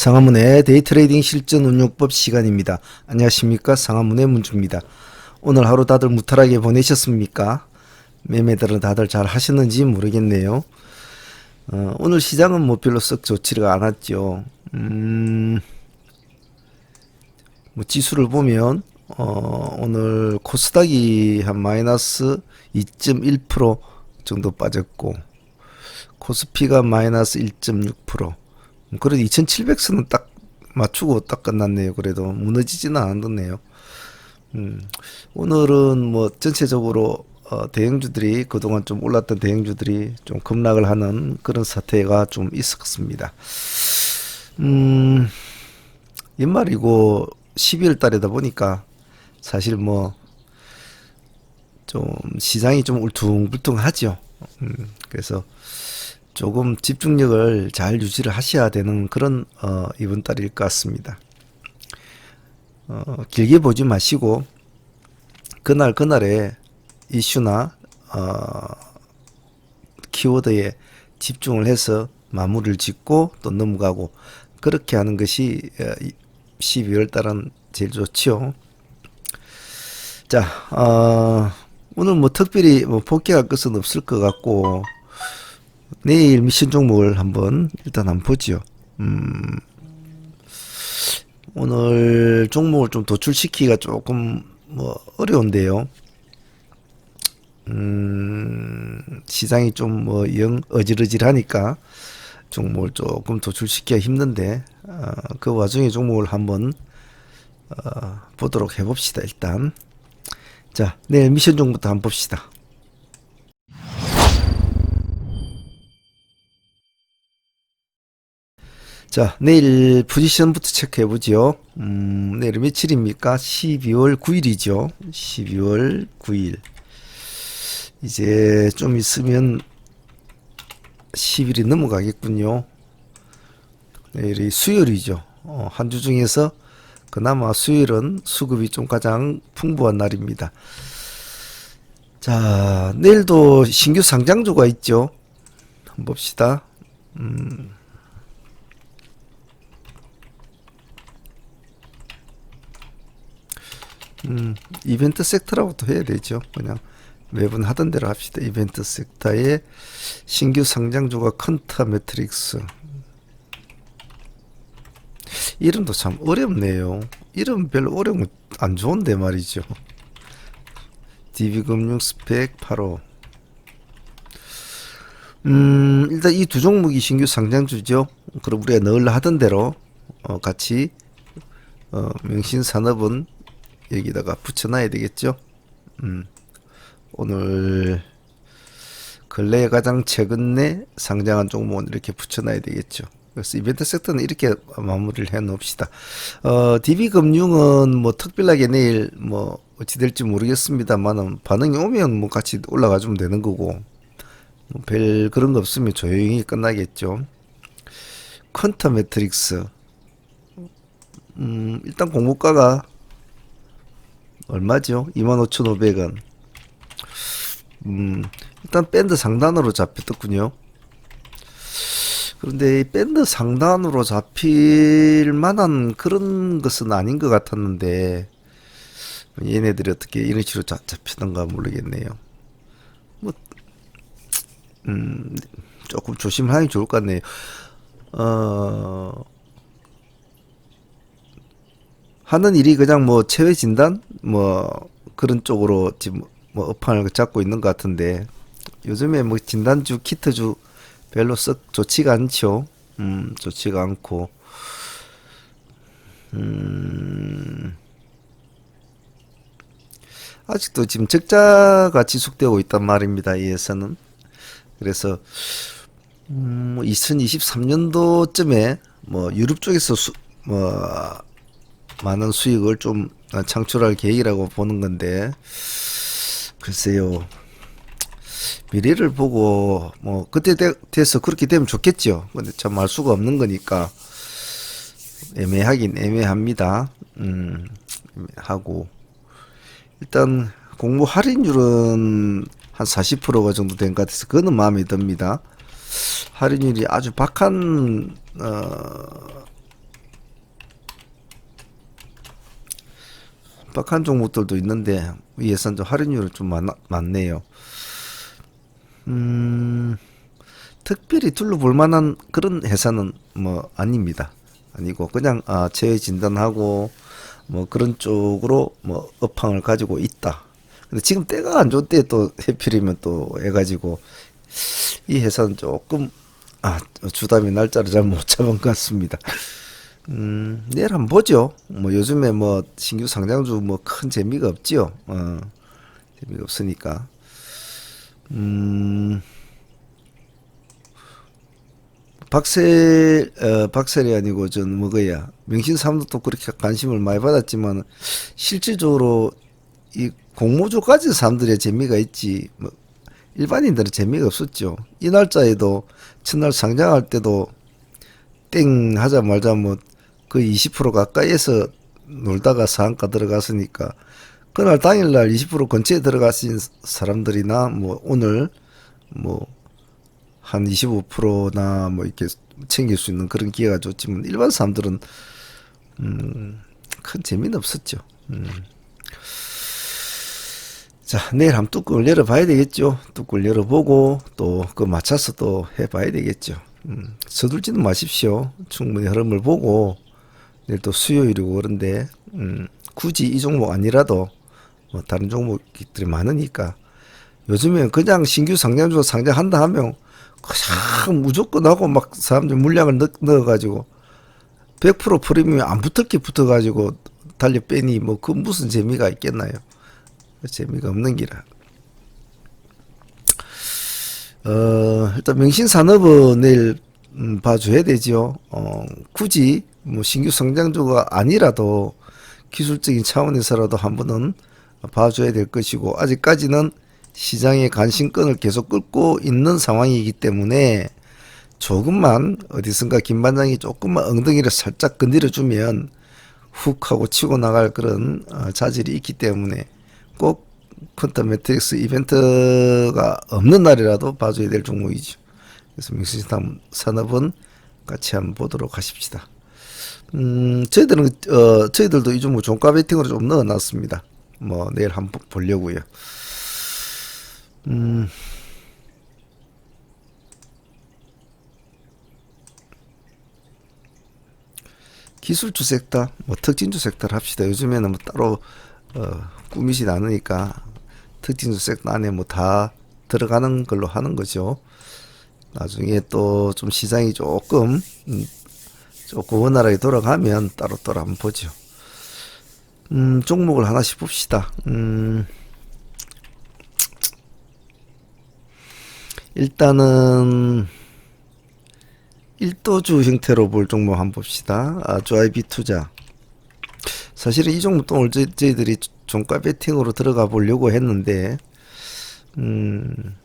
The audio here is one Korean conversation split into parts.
상하문의 데이트레이딩 실전 운용법 시간입니다. 안녕하십니까 상하문의 문주입니다. 오늘 하루 다들 무탈하게 보내셨습니까? 매매들은 다들 잘 하셨는지 모르겠네요. 어, 오늘 시장은 뭐 별로 썩 좋지가 않았죠. 음, 뭐 지수를 보면 어, 오늘 코스닥이 한 마이너스 2.1% 정도 빠졌고 코스피가 마이너스 1.6% 그래도 2700선은 딱 맞추고 딱 끝났네요. 그래도 무너지지는 않았네요. 음, 오늘은 뭐 전체적으로 어, 대형주들이 그동안 좀 올랐던 대형주들이 좀 급락을 하는 그런 사태가 좀 있었습니다. 음, 연말이고 12월 달이다 보니까 사실 뭐 좀 시장이 좀 울퉁불퉁하죠. 음, 그래서 조금 집중력을 잘 유지를 하셔야 되는 그런 어, 이번 달일 것 같습니다. 어, 길게 보지 마시고 그날 그날의 이슈나 어, 키워드에 집중을 해서 마무리를 짓고 또 넘어가고 그렇게 하는 것이 어, 12월 달은 제일 좋죠. 자, 어, 오늘 뭐 특별히 뭐 복귀할 것은 없을 것 같고 내일 미션 종목을 한번 일단 한번 보죠. 음, 오늘 종목을 좀 도출시키기가 조금 뭐 어려운데요. 음, 시장이 좀 뭐 영 어질어질하니까 종목을 조금 도출시키기가 힘든데 어, 그 와중에 종목을 한번 어, 보도록 해봅시다. 일단 자 내일 미션 종부터 한번 봅시다. 자, 내일 포지션부터 체크해 보죠. 음, 내일 며칠입니까? 12월 9일이죠. 12월 9일. 이제 좀 있으면 10일이 넘어가겠군요. 내일이 수요일이죠. 어, 한주 중에서 그나마 수요일은 수급이 좀 가장 풍부한 날입니다. 자, 내일도 신규 상장주가 있죠. 한번 봅시다. 음. 음, 이벤트 섹터라고도 해야 되죠. 그냥 매번 하던 대로 합시다. 이벤트 섹터의 신규 상장주가 컨타 매트릭스. 이름도 참 어렵네요. 이름 별로 어려운 거안 좋은데 말이죠. DB금융 스펙 8호. 음, 일단 이 두 종목이 신규 상장주죠. 그럼 우리가 늘 하던 대로 어, 같이 어, 명신산업은 여기다가 붙여놔야 되겠죠. 음, 오늘 근래에 가장 최근에 상장한 종목은 이렇게 붙여놔야 되겠죠. 그래서 이벤트 섹터는 이렇게 마무리를 해 놓읍시다. 어, DB금융은 뭐 특별하게 내일 뭐 어찌 될지 모르겠습니다만은 반응이 오면 뭐 같이 올라가 주면 되는 거고 뭐 별 그런 거 없으면 조용히 끝나겠죠. 컨터 매트릭스 음, 일단 공모가가 얼마죠? 25,500원. 음, 일단 밴드 상단으로 잡혔더군요. 그런데 이 밴드 상단으로 잡힐 만한 그런 것은 아닌 것 같았는데, 얘네들이 어떻게 이런 식으로 잡, 잡히던가 모르겠네요. 뭐, 음, 조금 조심하는 게 좋을 것 같네요. 어, 하는 일이 그냥 뭐 체외 진단 뭐 그런 쪽으로 지금 뭐 업판을 잡고 있는 것 같은데 요즘에 뭐 진단주 키트주 별로 썩 좋지가 않죠. 음 좋지가 않고 음 아직도 지금 적자가 지속되고 있단 말입니다. 이에서는 그래서 음 2023년도쯤에 뭐 유럽 쪽에서 수, 뭐 많은 수익을 좀 창출할 계획이라고 보는 건데 글쎄요. 미래를 보고 뭐 그때 되, 돼서 그렇게 되면 좋겠죠. 근데 참 알 수가 없는 거니까. 애매하긴 애매합니다. 음 하고. 일단 공모 할인율은 한 40%가 정도 된 것 같아서 그거는 마음에 듭니다. 할인율이 아주 박한 어 빡빡한 종목들도 있는데 이 예산 좀 할인율은 좀 많, 많네요. 음, 특별히 둘러볼 만한 그런 회사는 뭐 아닙니다. 아니고 그냥 아, 재해 진단하고 뭐 그런 쪽으로 뭐 업황을 가지고 있다. 근데 지금 때가 안 좋을 때 또 해필이면 또 해가지고 이 회사는 조금 아 주담이 날짜를 잘 못 잡은 것 같습니다. 음 내일 한번 보죠. 뭐 요즘에 뭐 신규 상장주 뭐 큰 재미가 없지요. 어 재미가 없으니까 음. 박세 어, 박셀이 아니고 전 뭐거야 명신사람도 또 그렇게 관심을 많이 받았지만 실질적으로 이 공모주 가진 사람들의 재미가 있지 뭐 일반인들은 재미가 없었죠. 이 날짜에도 첫날 상장할 때도 땡 하자 말자 뭐 거의 20% 가까이에서 놀다가 상한가 들어갔으니까 그날 당일날 20% 근처에 들어가신 사람들이나 뭐 오늘 뭐 한 25%나 뭐 이렇게 챙길 수 있는 그런 기회가 좋지만 일반 사람들은 음, 큰 재미는 없었죠. 음. 자, 내일 한번 뚜껑을 열어봐야 되겠죠. 뚜껑을 열어보고 또 그 맞춰서 또 해봐야 되겠죠. 음, 서둘지는 마십시오. 충분히 흐름을 보고 내일 또 수요일이고 그런데 음, 굳이 이 종목 아니라도 뭐 다른 종목들이 많으니까 요즘에 그냥 신규 상장주가 상장한다 하면 그냥 무조건 하고 막 사람들 물량을 넣, 넣어가지고 100% 프리미엄 안 붙었게 붙어가지고 달려 빼니 뭐 그 무슨 재미가 있겠나요? 그 재미가 없는 기라. 어 일단 명신산업은 내일 음, 봐줘야 되죠. 어 굳이 뭐 신규 성장주가 아니라도 기술적인 차원에서라도 한 번은 봐줘야 될 것이고 아직까지는 시장의 관심권을 계속 끌고 있는 상황이기 때문에 조금만 어디선가 김 반장이 조금만 엉덩이를 살짝 건드려 주면 훅 하고 치고 나갈 그런 어, 자질이 있기 때문에 꼭 퀀텀 매트릭스 이벤트가 없는 날이라도 봐줘야 될 종목이죠. 그래서 명신산 산업은 같이 한번 보도록 하십시다. 음, 저희들은 어, 저희들도 이 종목 종가 베팅으로 좀 넣어놨습니다. 뭐 내일 한번 보려고요. 음. 기술주 섹터, 뭐 특진주 섹터를 합시다. 요즘에는 뭐 따로 어, 꾸미진 않으니까 특진주 섹터 안에 뭐 다 들어가는 걸로 하는 거죠. 나중에 또 좀 시장이 조금 음, 조금 원활하게 돌아가면 따로따로 한번 보죠. 음, 종목을 하나씩 봅시다. 음, 일단은 일도주 형태로 볼 종목 한번 봅시다. 아, 조아이비 투자. 사실은 이 종목 또 오늘 저희- 저희들이 종가 배팅으로 들어가 보려고 했는데, 음,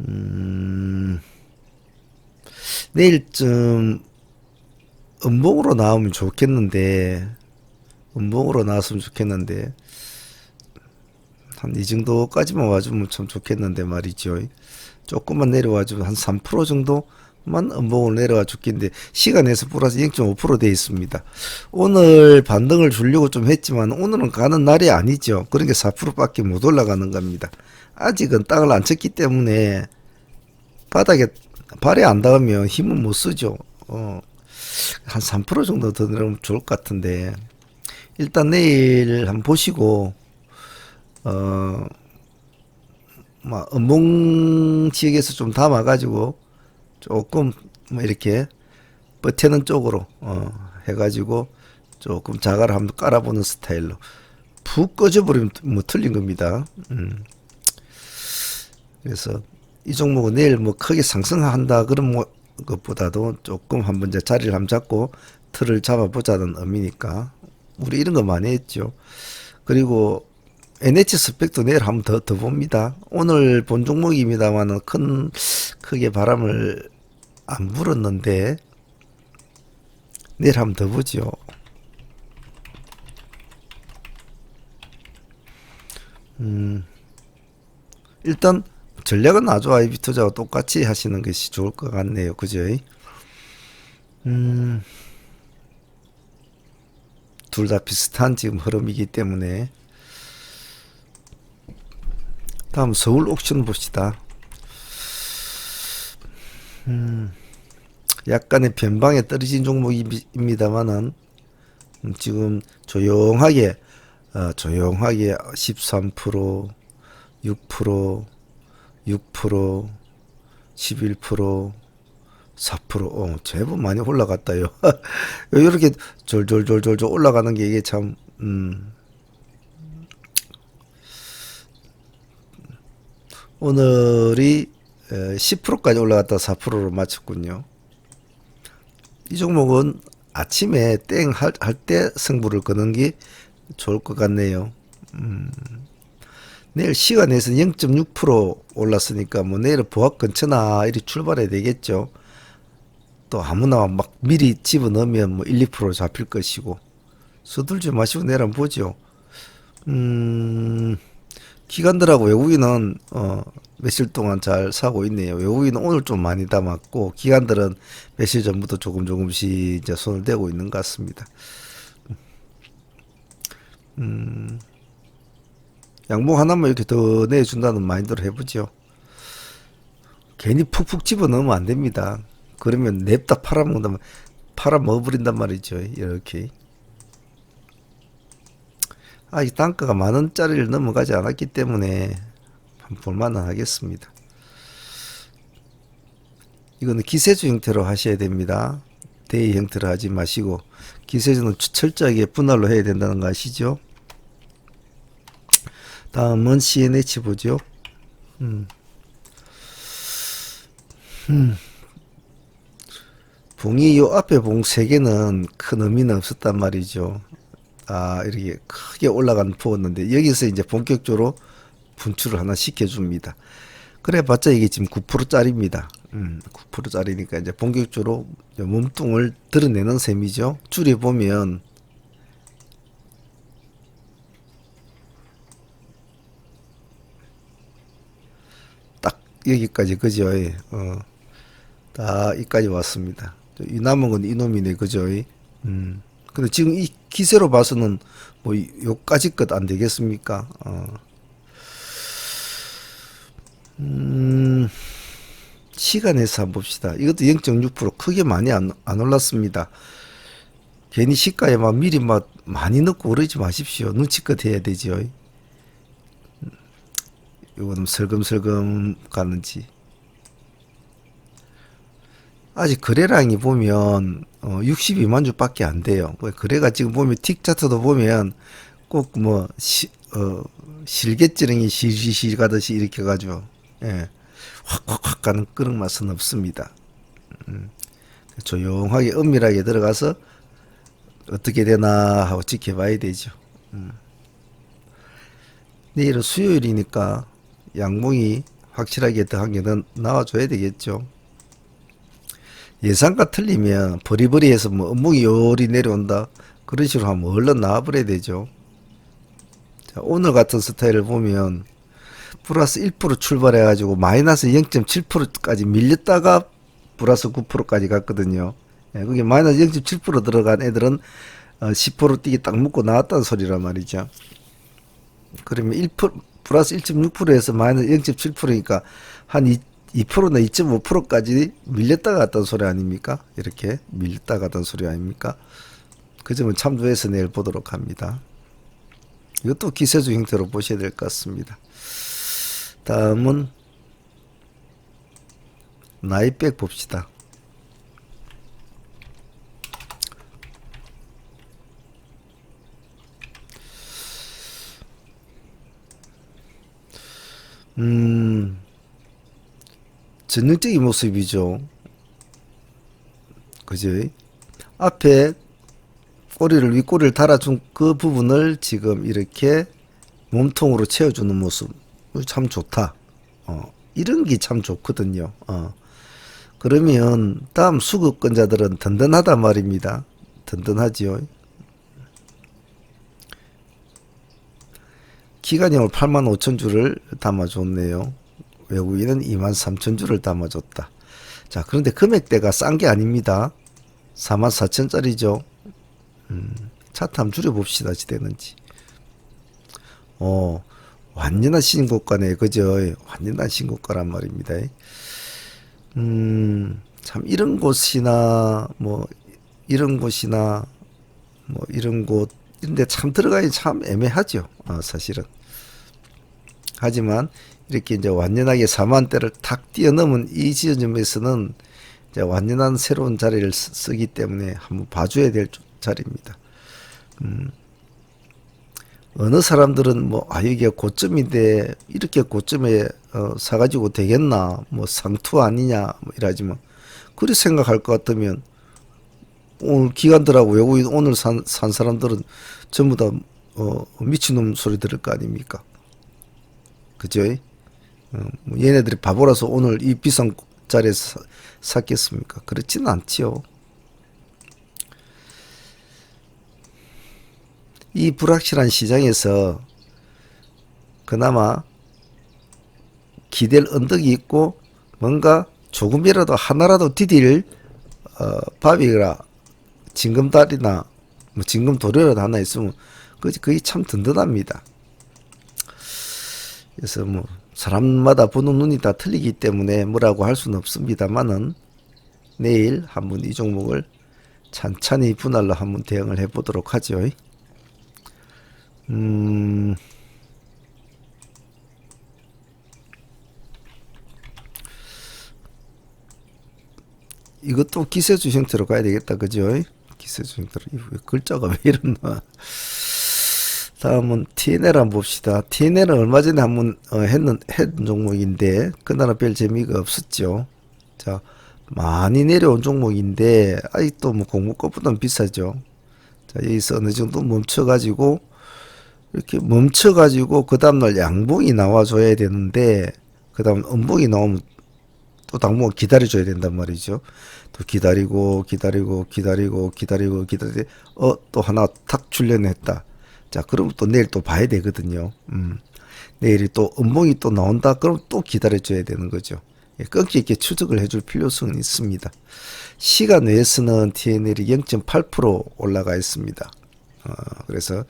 음, 내일쯤 음봉으로 나오면 좋겠는데, 음봉으로 나왔으면 좋겠는데, 한 이 정도까지만 와주면 참 좋겠는데 말이죠. 조금만 내려와주면 한 3% 정도만 음봉으로 내려와 줄겠는데 시간에서 플러스 0.5%돼 있습니다. 오늘 반등을 주려고 좀 했지만 오늘은 가는 날이 아니죠. 그러니까 4%밖에 못 올라가는 겁니다. 아직은 땅을 안 쳤기 때문에 바닥에 발에 안 닿으면 힘은 못 쓰죠. 어, 한 3% 정도 더 내려오면 좋을 것 같은데 일단 내일 한번 보시고 어, 막 음봉 지역에서 좀 담아가지고 조금 뭐 이렇게 버티는 쪽으로 어, 해가지고 조금 자가를 한번 깔아보는 스타일로 푹 꺼져버리면 뭐 틀린 겁니다. 음. 그래서 이 종목은 내일 뭐 크게 상승한다 그런 뭐 것보다도 조금 한번 이제 자리를 한번 잡고 틀을 잡아보자는 의미니까 우리 이런 거 많이 했죠. 그리고 NH 스펙도 내일 한번 더, 더 봅니다. 오늘 본 종목입니다만은 큰, 크게 바람을 안 불었는데, 내일 한번 더 보죠. 음, 일단, 전략은 아주 아이비 투자와 똑같이 하시는 것이 좋을 것 같네요. 그죠? 음, 둘 다 비슷한 지금 흐름이기 때문에 다음 서울 옥션 봅시다. 음, 약간의 변방에 떨어진 종목입니다만은 음, 지금 조용하게 어, 조용하게 13% 6% 6% 11% 4% 어, 제법 많이 올라갔다요. 이렇게 졸졸졸졸졸 올라가는 게 이게 참 음, 오늘이 10%까지 올라갔다 4%로 마쳤군요. 이 종목은 아침에 땡 할 때 승부를 거는 게 좋을 것 같네요. 음, 내일 시간에서 0.6% 올랐으니까 뭐 내일 보합 근처나 이리 출발해야 되겠죠. 또 아무나 막 미리 집어넣으면 뭐 1, 2% 잡힐 것이고 서둘지 마시고 내일 한번 보죠. 음, 기관들하고 외국인은 어, 며칠 동안 잘 사고 있네요. 외국인은 오늘 좀 많이 담았고 기관들은 며칠 전부터 조금 조금씩 이제 손을 대고 있는 것 같습니다. 음, 양봉 하나만 이렇게 더 내준다는 마인드로 해보죠. 괜히 푹푹 집어넣으면 안 됩니다. 그러면 냅다 팔아먹는다면 팔아먹어버린단 말이죠. 이렇게. 아직 단가가 만 원짜리를 넘어가지 않았기 때문에 볼만은 하겠습니다. 이거는 기세주 형태로 하셔야 됩니다. 대의 형태로 하지 마시고 기세주는 철저하게 분할로 해야 된다는 거 아시죠? 다음은 CNH 보죠. 음. 음. 봉이 요 앞에 봉 세 개는 큰 의미는 없었단 말이죠. 아, 이렇게 크게 올라간 부었는데 여기서 이제 본격적으로 분출을 하나 시켜줍니다. 그래 봤자 이게 지금 9%짜리입니다. 음, 9%짜리니까 이제 본격적으로 몸뚱을 드러내는 셈이죠. 줄여보면 딱 여기까지 그죠? 어, 딱 이까지 왔습니다. 이 남은 건 이놈이네 그죠? 음. 근데 지금 이 기세로 봐서는 뭐 요까지 것안 되겠습니까? 어. 음, 시간에서 한번 봅시다. 이것도 0.6% 크게 많이 안, 안 올랐습니다. 괜히 시가에 막 미리 막 많이 넣고 그러지 마십시오. 눈치껏 해야 되죠. 이거는 슬금슬금 가는지. 아직 거래량이 보면 어 62만 주밖에 안 돼요. 뭐 거래가 지금 보면 틱 차트도 보면 꼭뭐 어, 실개찌릉이 실실실 가듯이 이렇게 가지고 예. 확확확 가는 그런 맛은 없습니다. 음. 조용하게 은밀하게 들어가서 어떻게 되나 하고 지켜봐야 되죠. 음. 내일은 수요일이니까 양봉이 확실하게 더한개더 나와줘야 되겠죠. 예상과 틀리면 버리버리해서 뭐 업무이 요리 내려온다 그런 식으로 하면 얼른 나와버려야 되죠. 자, 오늘 같은 스타일을 보면 플러스 1% 출발해가지고 마이너스 0.7%까지 밀렸다가 플러스 9%까지 갔거든요. 예, 그게 마이너스 0.7% 들어간 애들은 어, 10% 뛰기 딱 묶고 나왔다는 소리란 말이죠. 그러면 1% 플러스 1.6%에서 마이너스 0.7%니까 한 2, 2%나 2.5%까지 밀렸다 갔다는 소리 아닙니까? 이렇게 밀렸다 갔다는 소리 아닙니까? 그 점은 참조해서 내일 보도록 합니다. 이것도 기세주 형태로 보셔야 될 것 같습니다. 다음은 나이백 봅시다. 음, 전형적인 모습이죠. 그죠? 앞에 꼬리를 윗꼬리를 달아준 그 부분을 지금 이렇게 몸통으로 채워주는 모습 참 좋다. 어, 이런 게 참 좋거든요. 어. 그러면 다음 수급권자들은 든든하단 말입니다. 든든하지요. 오늘 8만 5천 주를 담아줬네요. 외국인은 2만 3천 주를 담아줬다. 자, 그런데 금액대가 싼 게 아닙니다. 4만 4천짜리죠. 음, 차트 한번 줄여봅시다. 되는지. 어, 완전한 신고가네. 그죠? 완전한 신고가란 말입니다. 음, 참, 이런 곳이나, 뭐, 이런 곳이나, 뭐, 이런 곳, 이런데 참 들어가기 참 애매하죠. 어, 사실은. 하지만, 이렇게 이제 완전하게 4만 대를 탁 뛰어넘은 이 지점에서는 이제 완전한 새로운 자리를 쓰- 쓰기 때문에 한번 봐줘야 될 자리입니다. 음, 어느 사람들은 뭐, 아, 여기가 고점인데, 이렇게 고점에, 어, 사가지고 되겠나, 뭐, 상투 아니냐, 뭐, 이러지만, 그리 생각할 것 같으면, 오늘 기관들하고 외국인 오늘 산, 산 사람들은 전부 다, 어, 미친놈 소리 들을 거 아닙니까? 그죠? 어, 뭐 얘네들이 바보라서 오늘 이 비싼 자리에 사, 샀겠습니까? 그렇지는 않지요. 이 불확실한 시장에서 그나마 기댈 언덕이 있고 뭔가 조금이라도 하나라도 디딜 어, 밥이라 징금다리나 뭐 징금도리라도 하나 있으면 그게 참 든든합니다. 그래서 뭐 사람마다 보는 눈이 다 틀리기 때문에 뭐라고 할 수는 없습니다만은 내일 한번 이 종목을 찬찬히 분할로 한번 대응을 해보도록 하죠. 음, 이것도 기세주 형태로 가야 되겠다, 그죠? 기세주 형태로. 이거 글자가 왜 이러나. 다음은 TNL 한번 봅시다. TNL은 얼마 전에 한번 어, 했는 했 종목인데 그날은 별 재미가 없었죠. 자 많이 내려온 종목인데 아직도 뭐 공부 것보다는 비싸죠. 자 여기서 어느 정도 멈춰가지고 이렇게 멈춰가지고 그 다음날 양봉이 나와줘야 되는데 그 다음 음봉이 나오면 또 당분간 기다려줘야 된단 말이죠. 또 기다리고 기다리고 기다리고 기다리고 기다리고 어 또 하나 탁 출려냈다. 자, 그럼 또 내일 또 봐야 되거든요. 음. 내일이 또 음봉이 또 나온다. 그럼 또 기다려줘야 되는 거죠. 예, 끊기 있게 추적을 해줄 필요성은 있습니다. 시간 외에서는 TNL이 0.8% 올라가 있습니다. 어, 그래서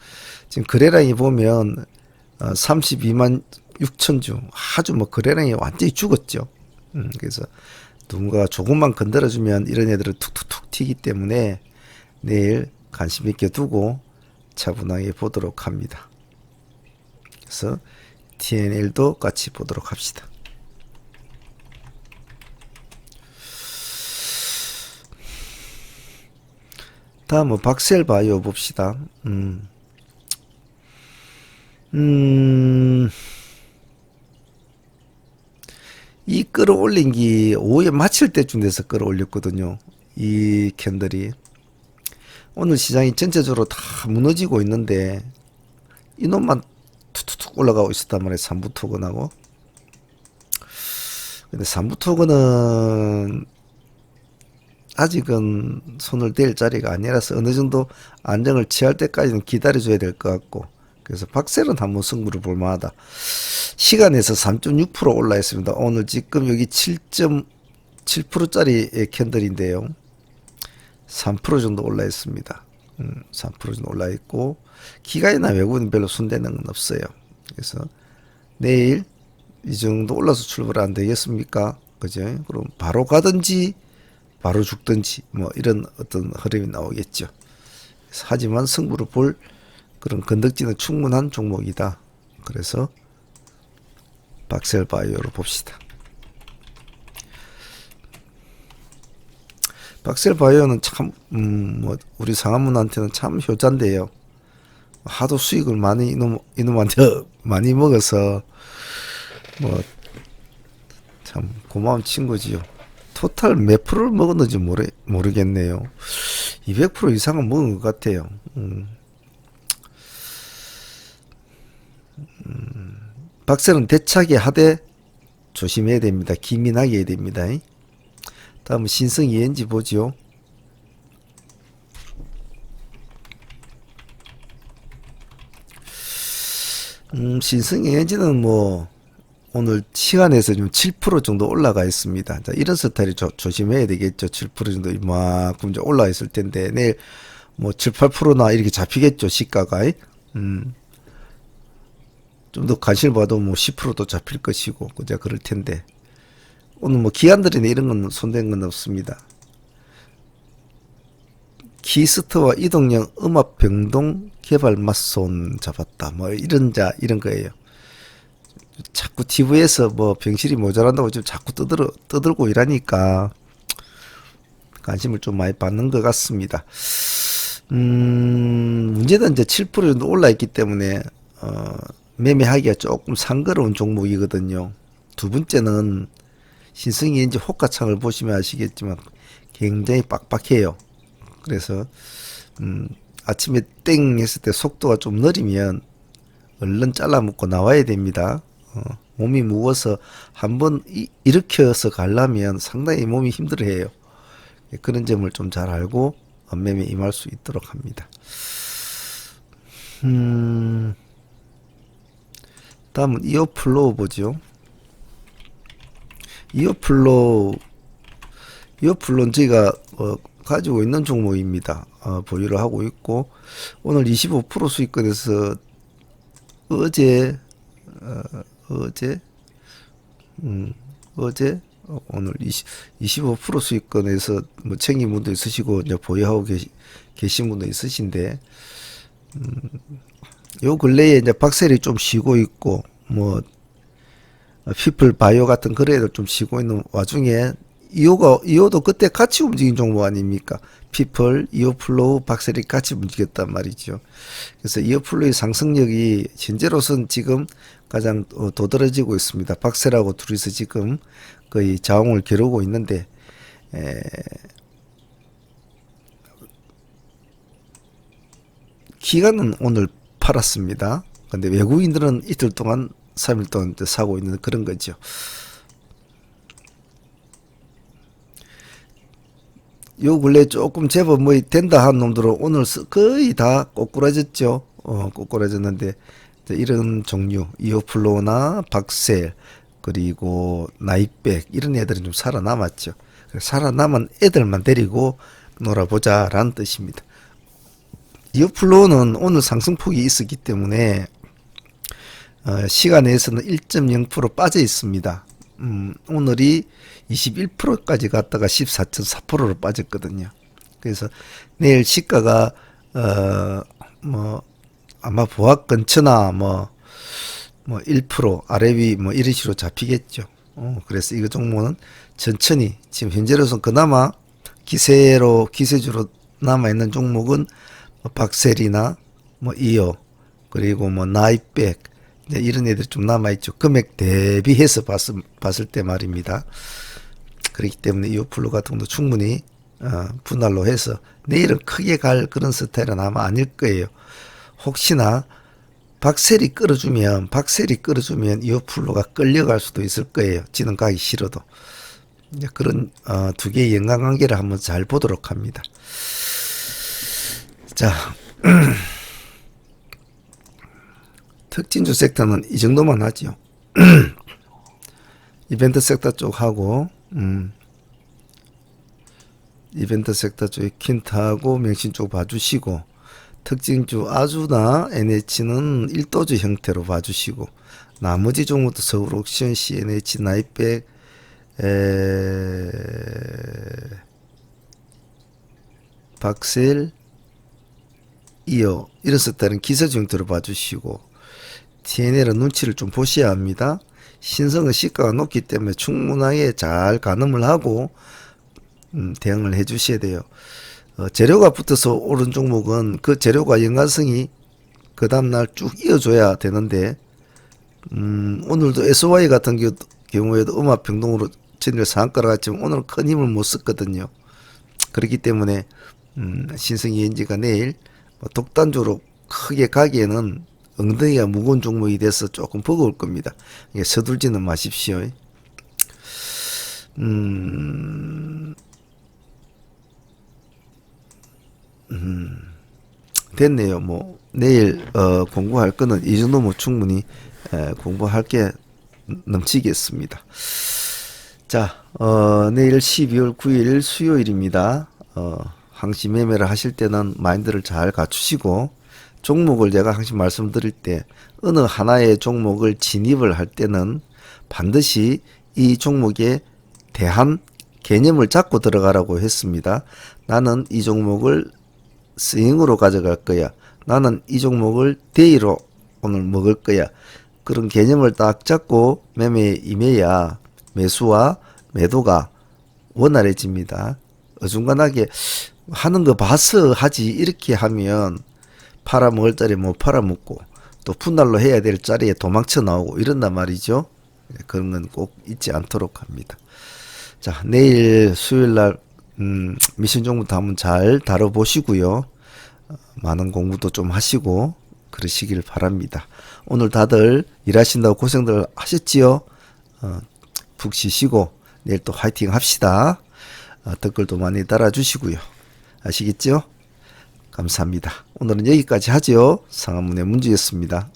지금 거래량이 보면 어, 32만 6천 주 아주 뭐 거래량이 완전히 죽었죠. 음, 그래서 누군가 조금만 건드려주면 이런 애들은 툭툭툭 튀기 때문에 내일 관심 있게 두고 차분하게 보도록 합니다. 그래서 TNL도 같이 보도록 합시다. 다음은 박셀 바이오 봅시다. 음. 음. 이 끌어올린 게 오후에 마칠 때쯤 돼서 끌어올렸거든요. 이 캔들이. 오늘 시장이 전체적으로 다 무너지고 있는데 이놈만 툭툭툭 올라가고 있었단 말이에요. 삼부토건하고. 근데 삼부토건은 아직은 손을 댈 자리가 아니라서 어느 정도 안정을 취할 때까지는 기다려줘야 될 것 같고 그래서 박셀은 한번 승부를 볼 만하다. 시간에서 3.6% 올라 있습니다. 오늘 지금 여기 7.7%짜리 캔들인데요. 3% 정도 올라 있습니다. 음, 3% 정도 올라 있고 기가이나 외국인 별로 손대는 건 없어요. 그래서 내일 이 정도 올라서 출발 안 되겠습니까? 그죠? 그럼 바로 가든지 바로 죽든지 뭐 이런 어떤 흐름이 나오겠죠. 하지만 승부를 볼 그런 건덕지는 충분한 종목이다. 그래서 박셀 바이오로 봅시다. 박셀 바이오는 참, 음, 뭐, 우리 상한문한테는 참 효자인데요. 하도 수익을 많이 이놈, 이놈한테 많이 먹어서, 뭐, 참 고마운 친구지요. 토탈 몇 프로를 먹었는지 모르, 모르겠네요. 200% 이상은 먹은 것 같아요. 음. 음, 박셀은 대차게 하되 조심해야 됩니다. 기민하게 해야 됩니다. 다음 신성 ENG 보죠. 음, 신성 ENG는 뭐 오늘 시간에서 좀 7% 정도 올라가 있습니다. 자, 이런 스타일이 조, 조심해야 되겠죠. 7% 정도 이만큼 좀 올라가 있을 텐데 내일 뭐 7, 8%나 이렇게 잡히겠죠, 시가가. 음. 좀 더 관심을 봐도 뭐 10%도 잡힐 것이고, 그저 그럴 텐데. 오늘 뭐 기관들이나 이런 건 손댄 건 없습니다. 키스트와 이동형 음압 병동 개발 맞손 잡았다. 뭐 이런 자 이런 거예요. 자꾸 TV에서 뭐 병실이 모자란다고 지금 자꾸 떠들어 떠들고 이러니까 관심을 좀 많이 받는 것 같습니다. 음, 문제는 이제 7% 정도 올라 있기 때문에 어, 매매하기가 조금 상거로운 종목이거든요. 두 번째는 이제 호가창을 보시면 아시겠지만 굉장히 빡빡해요. 그래서 음, 아침에 땡 했을 때 속도가 좀 느리면 얼른 잘라 먹고 나와야 됩니다. 어, 몸이 무거워서 한번 일으켜서 가려면 상당히 몸이 힘들어해요. 예, 그런 점을 좀 잘 알고 매매 임할 수 있도록 합니다. 음, 다음은 이어플로우 보죠. 이어플로우, 이어플로우는 저희가 어, 가지고 있는 종목입니다. 어, 보유를 하고 있고 오늘 25% 수익권에서 어제 어, 어제 음, 어제 어, 오늘 20, 25% 수익권에서 뭐 챙긴 분도 있으시고 이제 보유하고 계시, 계신 분도 있으신데 음, 요 근래에 이제 박셀이 좀 쉬고 있고 뭐 피플 바이오 같은 거래들 좀 쉬고 있는 와중에 이오가 이오도 그때 같이 움직인 종목 아닙니까? 피플, 이오플로우, 박셀이 같이 움직였단 말이죠. 그래서 이오플로우의 상승력이 현재로선 지금 가장 어, 도드라지고 있습니다. 박셀하고 둘이서 지금 거의 자웅을 겨루고 있는데 에, 기간은 오늘 팔았습니다. 근데 외국인들은 이틀 동안 3일 동안 사고 있는 그런 거죠. 요 근래 조금 제법 뭐 된다 한 놈들은 오늘 거의 다 꼬꾸라졌죠. 어, 꼬꾸라졌는데 이런 종류 이오플로나 박셀 그리고 나이백 이런 애들은 좀 살아남았죠. 살아남은 애들만 데리고 놀아보자라는 뜻입니다. 이오플로는 오늘 상승폭이 있었기 때문에 어, 시간 내에서는 1.0% 빠져 있습니다. 음, 오늘이 21%까지 갔다가 14.4%로 빠졌거든요. 그래서 내일 시가가 어 뭐 아마 보합 근처나 뭐뭐 뭐1% 아래 위 뭐 이런 식으로 잡히겠죠. 어, 그래서 이거 종목은 천천히 지금 현재로서는 그나마 기세로 기세주로 남아 있는 종목은 뭐 박셀이나 뭐 이어 그리고 뭐 나이백 이런 애들이 좀 남아 있죠. 금액 대비해서 봤을, 봤을 때 말입니다. 그렇기 때문에 이 플루 같은 것도 충분히 어, 분할로 해서 내일은 크게 갈 그런 스타일은 아마 아닐 거예요. 혹시나 박셀이 끌어주면 박셀이 끌어주면 이 플로가 끌려갈 수도 있을 거예요. 지는 가기 싫어도 그런 어, 두 개의 연관관계를 한번 잘 보도록 합니다. 자 특진주 섹터는 이 정도만 하죠. 이벤트 섹터 쪽 하고 음. 이벤트 섹터 쪽에 킨트하고 명신 쪽 봐주시고 특징주 아주나 NH는 1도주 형태로 봐주시고 나머지 종목도 서울 옥션, CNH, 나이백, 에... 박셀, 이어 이런 섹터는 기세주 형태로 봐주시고 TNL은 눈치를 좀 보셔야 합니다. 신성의 시가가 높기 때문에 충분하게 잘 가늠을 하고 음, 대응을 해 주셔야 돼요. 어, 재료가 붙어서 오른 종목은 그 재료가 연관성이 그 다음날 쭉 이어줘야 되는데 음, 오늘도 SY 같은 경우에도 음압 병동으로 전일 상가를 갔지만 오늘 큰 힘을 못 썼거든요. 그렇기 때문에 음, 신성이 엔지가 내일 뭐 독단적으로 크게 가기에는 엉덩이가 무거운 종목이 돼서 조금 버거울 겁니다. 서둘지는 마십시오. 음, 음, 됐네요. 뭐, 내일, 어, 공부할 거는 이 정도면 뭐 충분히, 에, 공부할 게 넘치겠습니다. 자, 어, 내일 12월 9일 수요일입니다. 어, 항시 매매를 하실 때는 마인드를 잘 갖추시고 종목을 제가 항상 말씀드릴 때 어느 하나의 종목을 진입을 할 때는 반드시 이 종목에 대한 개념을 잡고 들어가라고 했습니다. 나는 이 종목을 스윙으로 가져갈 거야. 나는 이 종목을 데이로 오늘 먹을 거야. 그런 개념을 딱 잡고 매매에 임해야 매수와 매도가 원활해집니다. 어중간하게 하는 거 봐서 하지 이렇게 하면 팔아먹을 자리에 못 팔아먹고 또 분할로 해야 될 자리에 도망쳐 나오고 이런단 말이죠. 네, 그런 건 꼭 잊지 않도록 합니다. 자, 내일 수요일 날, 음, 미션 정부터 한번 잘 다뤄보시고요. 어, 많은 공부도 좀 하시고, 그러시길 바랍니다. 오늘 다들 일하신다고 고생들 하셨지요? 어, 푹 쉬시고, 내일 또 화이팅 합시다. 어, 댓글도 많이 달아주시고요. 아시겠죠? 감사합니다. 오늘은 여기까지 하죠. 상암문의 문제였습니다.